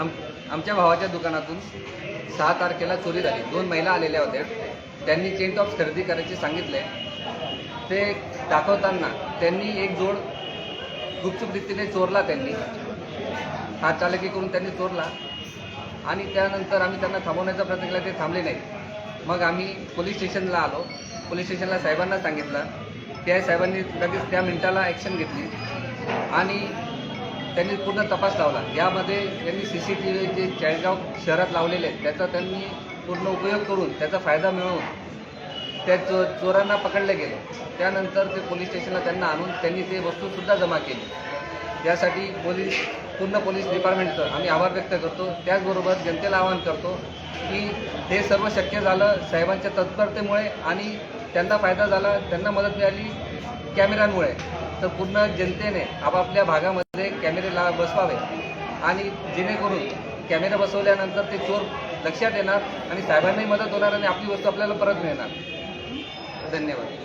आम आमच्या भावाच्या दुकानातून सहा तारखेला चोरी झाली. दोन महिला आलेल्या होत्या. त्यांनी चेन टॉप्स खरेदी करायचे सांगितले ते दाखवताना त्यांनी एक जोड गुपचूप रीतीने चोरला त्यांनी. हात चालकी करून त्यांनी चोरला. आणि त्यानंतर आम्ही त्यांना थांबवण्याचा प्रयत्न केला ते थांबले नाही मग आम्ही पोलीस स्टेशनला आलो. पोलीस स्टेशनला साहेबांना सांगितलं. त्या साहेबांनी लगेच त्या मिनिटाला ॲक्शन घेतली. आणि त्यांनी पूर्ण तपास लावला. यामध्ये त्यांनी C C T V J Chalisgaon शहरात लावलेले आहेत त्याचा त्यांनी पूर्ण उपयोग करून त्याचा फायदा मिळवून त्या चो चोरांना पकडले गेले. त्यानंतर ते पोलीस स्टेशनला त्यांना आणून त्यांनी ते वस्तूसुद्धा जमा केली. त्यासाठी पोलीस पूर्ण पोलीस डिपार्टमेंटचं आम्ही आभार व्यक्त करतो. त्याचबरोबर जनतेला आवाहन करतो की हे सर्व शक्य झालं साहेबांच्या तत्परतेमुळे आणि त्यांना फायदा झाला त्यांना मदत मिळाली कॅमेऱ्यांमुळे. तर पूर्ण जनतेने आपापल्या भागामध्ये कॅमेरे ला बसवावे आणि जेणेकरून कॅमेरा बसवल्यानंतर ते चोर लक्षात येणार आणि साहेबांनाही मदत होणार आणि आपली वस्तू आपल्याला परत मिळणार. धन्यवाद.